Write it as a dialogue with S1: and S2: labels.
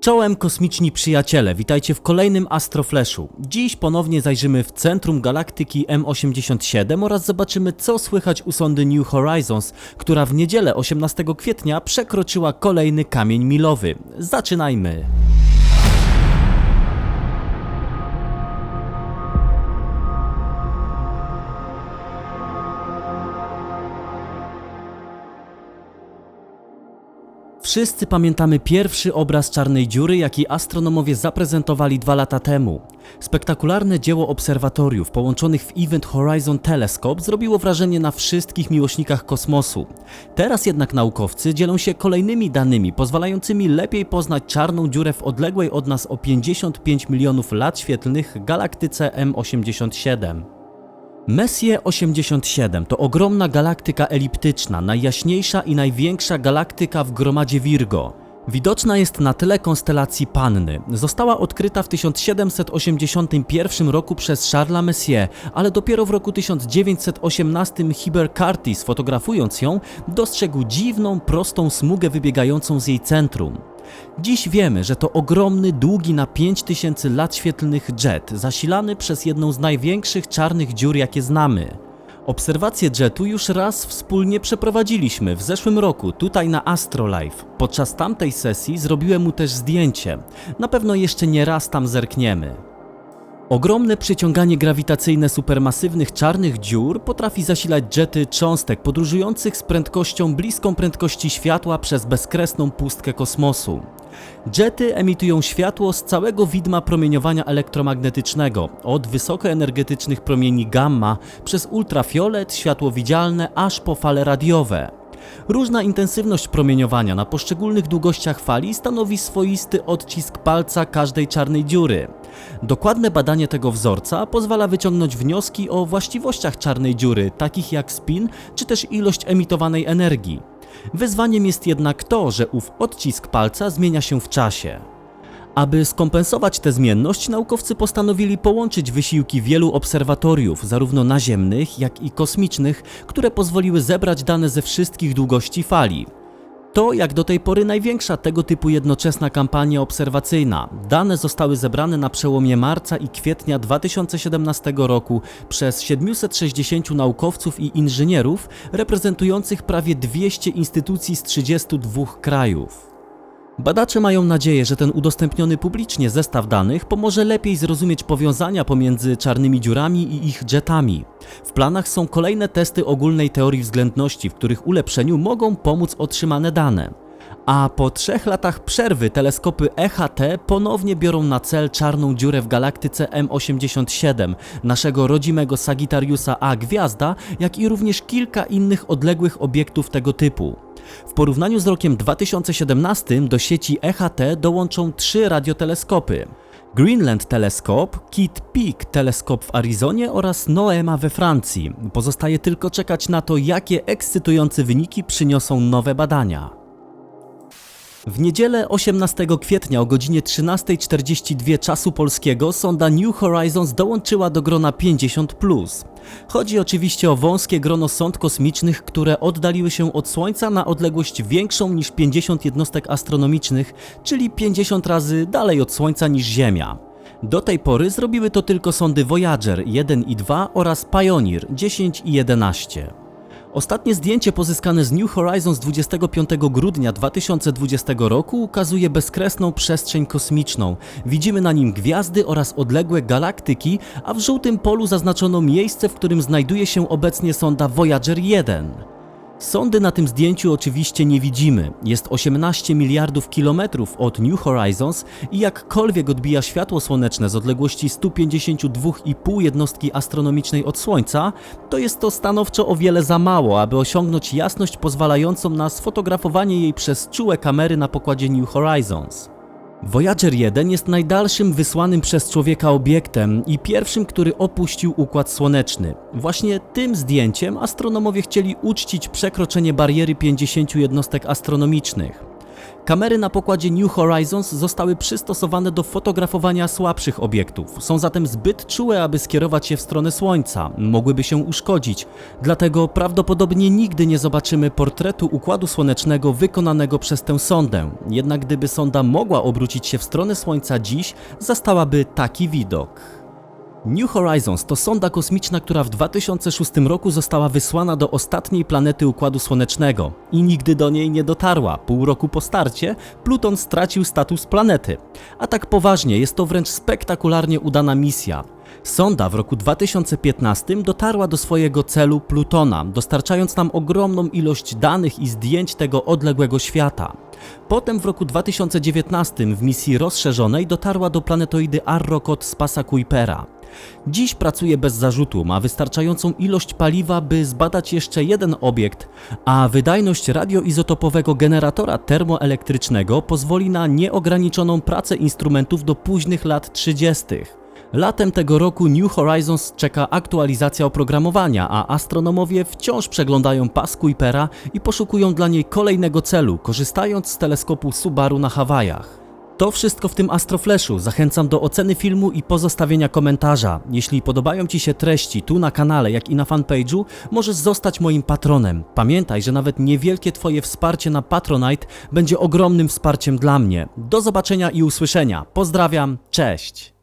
S1: Czołem kosmiczni przyjaciele, witajcie w kolejnym Astroflashu. Dziś ponownie zajrzymy w centrum galaktyki M87 oraz zobaczymy co słychać u sondy New Horizons, która w niedzielę 18 kwietnia przekroczyła kolejny kamień milowy. Zaczynajmy! Wszyscy pamiętamy pierwszy obraz czarnej dziury, jaki astronomowie zaprezentowali dwa lata temu. Spektakularne dzieło obserwatoriów połączonych w Event Horizon Telescope zrobiło wrażenie na wszystkich miłośnikach kosmosu. Teraz jednak naukowcy dzielą się kolejnymi danymi pozwalającymi lepiej poznać czarną dziurę w odległej od nas o 55 milionów lat świetlnych galaktyce M87. Messier 87 to ogromna galaktyka eliptyczna, najjaśniejsza i największa galaktyka w gromadzie Virgo. Widoczna jest na tle konstelacji Panny. Została odkryta w 1781 roku przez Charlesa Messier, ale dopiero w roku 1918 Hiber Curtis, fotografując ją, dostrzegł dziwną, prostą smugę wybiegającą z jej centrum. Dziś wiemy, że to ogromny, długi na 5000 lat świetlnych jet, zasilany przez jedną z największych czarnych dziur, jakie znamy. Obserwacje jetu już raz wspólnie przeprowadziliśmy w zeszłym roku tutaj na Astrolife. Podczas tamtej sesji zrobiłem mu też zdjęcie. Na pewno jeszcze nie raz tam zerkniemy. Ogromne przyciąganie grawitacyjne supermasywnych czarnych dziur potrafi zasilać jety cząstek podróżujących z prędkością bliską prędkości światła przez bezkresną pustkę kosmosu. Jety emitują światło z całego widma promieniowania elektromagnetycznego, od wysokoenergetycznych promieni gamma przez ultrafiolet, światło widzialne, aż po fale radiowe. Różna intensywność promieniowania na poszczególnych długościach fali stanowi swoisty odcisk palca każdej czarnej dziury. Dokładne badanie tego wzorca pozwala wyciągnąć wnioski o właściwościach czarnej dziury, takich jak spin czy też ilość emitowanej energii. Wyzwaniem jest jednak to, że ów odcisk palca zmienia się w czasie. Aby skompensować tę zmienność, naukowcy postanowili połączyć wysiłki wielu obserwatoriów, zarówno naziemnych, jak i kosmicznych, które pozwoliły zebrać dane ze wszystkich długości fali. To jak do tej pory największa tego typu jednoczesna kampania obserwacyjna. Dane zostały zebrane na przełomie marca i kwietnia 2017 roku przez 760 naukowców i inżynierów reprezentujących prawie 200 instytucji z 32 krajów. Badacze mają nadzieję, że ten udostępniony publicznie zestaw danych pomoże lepiej zrozumieć powiązania pomiędzy czarnymi dziurami i ich jetami. W planach są kolejne testy ogólnej teorii względności, w których ulepszeniu mogą pomóc otrzymane dane. A po trzech latach przerwy teleskopy EHT ponownie biorą na cel czarną dziurę w galaktyce M87, naszego rodzimego Sagittariusa A gwiazda, jak i również kilka innych odległych obiektów tego typu. W porównaniu z rokiem 2017 do sieci EHT dołączą trzy radioteleskopy. Greenland Telescope, Kitt Peak Teleskop w Arizonie oraz NOEMA we Francji. Pozostaje tylko czekać na to, jakie ekscytujące wyniki przyniosą nowe badania. W niedzielę 18 kwietnia o godzinie 13.42 czasu polskiego sonda New Horizons dołączyła do grona 50. Chodzi oczywiście o wąskie grono sond kosmicznych, które oddaliły się od Słońca na odległość większą niż 50 jednostek astronomicznych, czyli 50 razy dalej od Słońca niż Ziemia. Do tej pory zrobiły to tylko sondy Voyager 1 i 2 oraz Pioneer 10 i 11. Ostatnie zdjęcie pozyskane z New Horizons 25 grudnia 2020 roku ukazuje bezkresną przestrzeń kosmiczną. Widzimy na nim gwiazdy oraz odległe galaktyki, a w żółtym polu zaznaczono miejsce, w którym znajduje się obecnie sonda Voyager 1. Sondy na tym zdjęciu oczywiście nie widzimy. Jest 18 miliardów kilometrów od New Horizons i jakkolwiek odbija światło słoneczne z odległości 152,5 jednostki astronomicznej od Słońca, to jest to stanowczo o wiele za mało, aby osiągnąć jasność pozwalającą na sfotografowanie jej przez czułe kamery na pokładzie New Horizons. Voyager 1 jest najdalszym wysłanym przez człowieka obiektem i pierwszym, który opuścił Układ Słoneczny. Właśnie tym zdjęciem astronomowie chcieli uczcić przekroczenie bariery 50 jednostek astronomicznych. Kamery na pokładzie New Horizons zostały przystosowane do fotografowania słabszych obiektów. Są zatem zbyt czułe, aby skierować je w stronę Słońca. Mogłyby się uszkodzić. Dlatego prawdopodobnie nigdy nie zobaczymy portretu Układu Słonecznego wykonanego przez tę sondę. Jednak gdyby sonda mogła obrócić się w stronę Słońca dziś, zastałaby taki widok. New Horizons to sonda kosmiczna, która w 2006 roku została wysłana do ostatniej planety Układu Słonecznego i nigdy do niej nie dotarła. Pół roku po starcie Pluton stracił status planety. A tak poważnie, jest to wręcz spektakularnie udana misja. Sonda w roku 2015 dotarła do swojego celu Plutona, dostarczając nam ogromną ilość danych i zdjęć tego odległego świata. Potem w roku 2019 w misji rozszerzonej dotarła do planetoidy Arrokoth z pasa Kuipera. Dziś pracuje bez zarzutu, ma wystarczającą ilość paliwa, by zbadać jeszcze jeden obiekt, a wydajność radioizotopowego generatora termoelektrycznego pozwoli na nieograniczoną pracę instrumentów do późnych lat 30. Latem tego roku New Horizons czeka aktualizacja oprogramowania, a astronomowie wciąż przeglądają pas Kuipera i poszukują dla niej kolejnego celu, korzystając z teleskopu Subaru na Hawajach. To wszystko w tym Astroflashu. Zachęcam do oceny filmu i pozostawienia komentarza. Jeśli podobają Ci się treści tu na kanale, jak i na fanpage'u, możesz zostać moim patronem. Pamiętaj, że nawet niewielkie Twoje wsparcie na Patronite będzie ogromnym wsparciem dla mnie. Do zobaczenia i usłyszenia. Pozdrawiam, cześć!